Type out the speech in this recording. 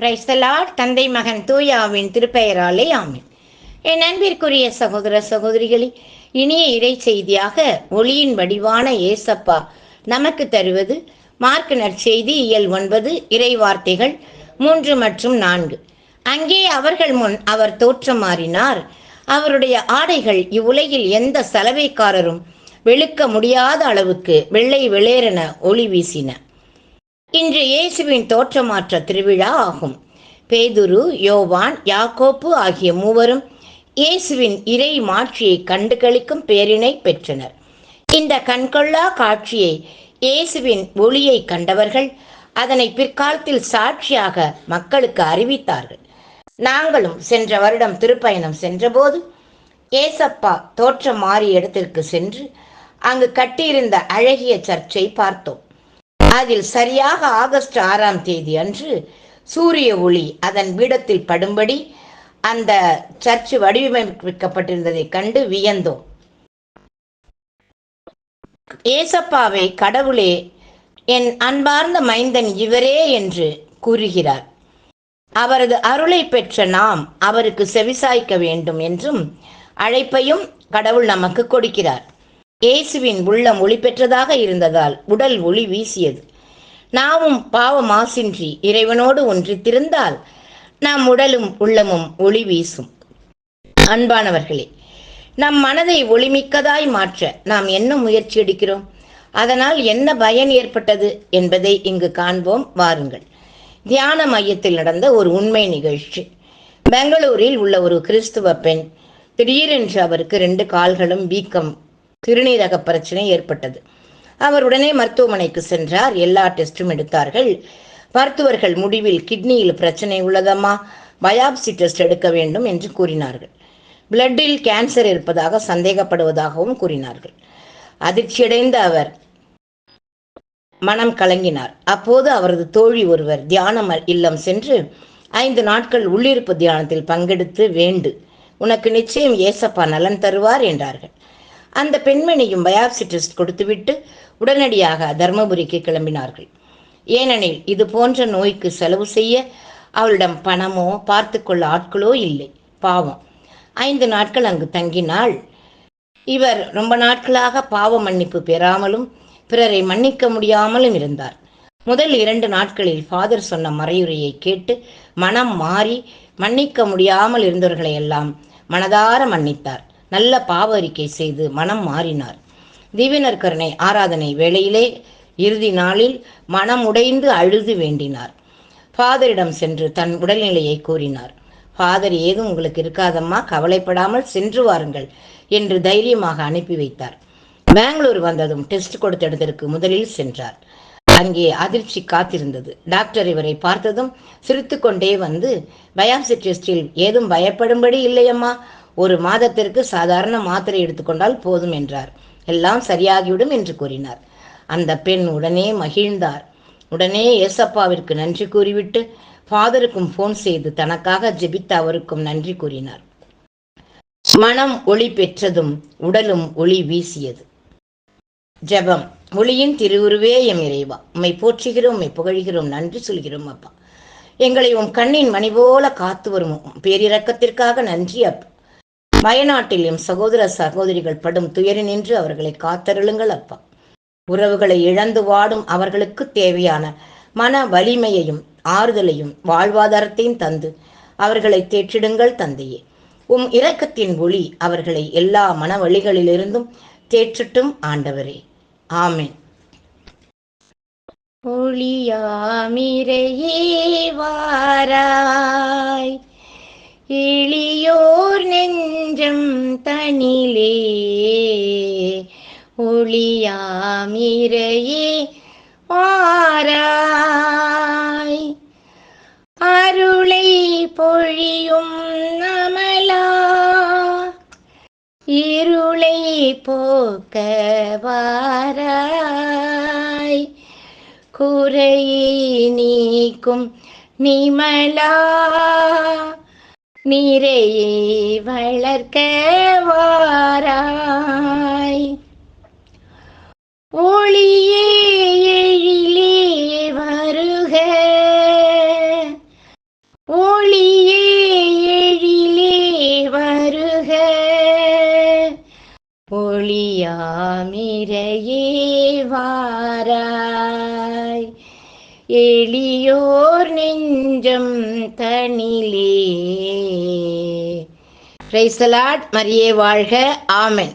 Praise the Lord தந்தை மகன் தூயாவின் திருப்பெயராலே ஆமின். என் அன்பிற்குரிய சகோதர சகோதரிகளே இனிய இறை செய்தியாக ஒளியின் வடிவான ஏசப்பா நமக்கு தருவது மார்க் நற்செய்தி இயல் ஒன்பது இறை வார்த்தைகள் மூன்று மற்றும் நான்கு. அங்கே அவர்கள் முன் அவர் தோற்றம் மாறினார். அவருடைய ஆடைகள் இவ்வுலகில் எந்த சலவைக்காரரும் வெளுக்க முடியாத அளவுக்கு வெள்ளை வெளேறன ஒளி வீசின. இன்று இயேசுவின் தோற்றமாற்ற திருவிழா ஆகும். பேதுரு யோவான் யாக்கோப்பு ஆகிய மூவரும் இயேசுவின் இறை மாட்சியை கண்டுகளிக்கும் பேரினை பெற்றனர். இந்த கண்கொள்ளா காட்சியை இயேசுவின் ஒளியை கண்டவர்கள் அதனை பிற்காலத்தில் சாட்சியாக மக்களுக்கு அறிவித்தார்கள். நாங்களும் சென்ற வருடம் திருப்பயணம் சென்றபோது ஏசப்பா தோற்றம் மாறிய இடத்திற்கு சென்று அங்கு கட்டியிருந்த அழகிய சர்ச்சை பார்த்தோம். அதில் சரியாக ஆகஸ்ட் ஆறாம் தேதி அன்று சூரிய ஒளி அதன் பீடத்தில் படும்படி அந்த சர்ச் வடிவமைக்கப்பட்டிருந்ததை கண்டு வியந்தோம். ஏசப்பாவை கடவுளே என் அன்பார்ந்த மைந்தன் இவரே என்று கூறுகிறார். அவரது அருளை பெற்ற நாம் அவருக்கு செவிசாய்க்க வேண்டும் என்றும் அழைப்பையும் கடவுள் நமக்கு கொடுக்கிறார். இயேசுவின் உள்ளம் ஒளி பெற்றதாக இருந்ததால் உடல் ஒளி வீசியது. நாமும் பாவ மாசின்றி இறைவனோடு ஒன்றித்திருந்தால் நம் உடலும் உள்ளமும் ஒளி வீசும். அன்பானவர்களே நம் மனதை ஒளிமிக்கதாய் மாற்ற நாம் என்ன முயற்சி எடுக்கிறோம்? அதனால் என்ன பயன் ஏற்பட்டது என்பதை இங்கு காண்போம். வாருங்கள். தியான மையத்தில் நடந்த ஒரு உண்மை நிகழ்ச்சி. பெங்களூரில் உள்ள ஒரு கிறிஸ்துவ பெண் திடீரென்று அவருக்கு ரெண்டு கால்களும் வீக்கம் சிறுநீரக பிரச்சனை ஏற்பட்டது. அவர் உடனே மருத்துவமனைக்கு சென்றார். எல்லா டெஸ்டும் எடுத்தார்கள். மருத்துவர்கள் முடிவில் கிட்னியில் பிரச்சனை உள்ளதம்மா? பயாப்சி டெஸ்ட் எடுக்க வேண்டும் என்று கூறினார்கள். பிளட்டில் கேன்சர் இருப்பதாக சந்தேகப்படுவதாகவும் கூறினார்கள். அதிர்ச்சியடைந்த அவர் மனம் கலங்கினார். அப்போது அவரது தோழி ஒருவர் தியானம் இல்லம் சென்று ஐந்து நாட்கள் உள்ளிருப்பு தியானத்தில் பங்கெடுத்து வேண்டு. உனக்கு நிச்சயம் ஏசப்பா நலன் தருவார் என்றார்கள். அந்த பெண்மணியும் பயாப்சி டெஸ்ட் கொடுத்துவிட்டு உடனடியாக தர்மபுரிக்கு கிளம்பினார்கள். ஏனெனில் இது போன்ற நோய்க்கு செலவு செய்ய அவளிடம் பணமோ பார்த்து கொள்ள ஆட்களோ இல்லை. பாவம். ஐந்து நாட்கள் அங்கு தங்கினாள். இவர் ரொம்ப நாட்களாக பாவ மன்னிப்பு பெறாமலும் பிறரை மன்னிக்க முடியாமலும் இருந்தார். முதல் இரண்டு நாட்களில் ஃபாதர் சொன்ன மறையுரையை கேட்டு மனம் மாறி மன்னிக்க முடியாமல் இருந்தவர்களை எல்லாம் மனதார மன்னித்தார். நல்ல பாவ அறிக்கை செய்து மனம் மாறினார். திவினர் கருணை ஆராதனை வேளையிலே இறுதி நாளில் மனம் உடைந்து அழுது வேண்டினார். ஃபாதரிடம் சென்று தன் உடல்நிலையை கூறினார். ஃபாதர் ஏதும் உங்களுக்கு இருக்காதம்மா கவலைப்படாமல் சென்று வாருங்கள் என்று தைரியமாக அனுப்பி வைத்தார். பெங்களூர் வந்ததும் டெஸ்ட் கொடுத்த இடத்திற்கு முதலில் சென்றார். அங்கே அதிர்ச்சி காத்திருந்தது. டாக்டர் இவரை பார்த்ததும் சிரித்து கொண்டே வந்து பயாப்சி டெஸ்டில் ஏதும் பயப்படும்படி இல்லையம்மா ஒரு மாதத்திற்கு சாதாரண மாத்திரை எடுத்துக்கொண்டால் போதும் என்றார். எல்லாம் சரியாகிவிடும் என்று கூறினார். அந்த பெண் உடனே மகிழ்ந்தார். உடனே ஏசப்பாவிற்கு நன்றி கூறிவிட்டு ஃபாதருக்கும் ஃபோன் செய்து தனக்காக ஜெபித்த அவருக்கும் நன்றி கூறினார். மனம் ஒளி பெற்றதும் உடலும் ஒளி வீசியது. ஜெபம். ஒளியின் திருவுருவே எம் இறைவா உம்மை போற்றுகிறோம் உம்மை புகழ்கிறோம் நன்றி சொல்கிறோம் அப்பா. எங்களை உன் கண்ணின் மணி போல காத்து வரும். பேரிரக்கத்திற்காக நன்றி அப்பா. வயநாட்டில் எம் சகோதர சகோதரிகள் படும் துயரி நின்று அவர்களை காத்தருளுங்கள் அப்பா. உறவுகளை இழந்து வாடும் அவர்களுக்கு தேவையான மன வலிமையையும் ஆறுதலையும் வாழ்வாதாரத்தையும் தந்து அவர்களை தேற்றிடுங்கள் தந்தையே. உம் இரக்கத்தின் ஒளி அவர்களை எல்லா மன வழிகளிலிருந்தும் தேற்றட்டும் ஆண்டவரே. ஆமேன். ஒளியாமிரையே வாராய் எளியோர் நிறம் தனிலே. ஒளியாமிரையே ஆராய். அருளை பொழியும் அமலா. இருளை போக்க வாராய். குறையை நீக்கும் நிமலா. நீரையே வளர்க்க வாராய். ஒளியே எழிலே வருக. ஒளியே எழிலே வருக. ஒளியாமிரையே வாராய். எளியோர் நெஞ்சம் தனிலே. பிரைசலாட் மரியே வாழ்க. ஆமன்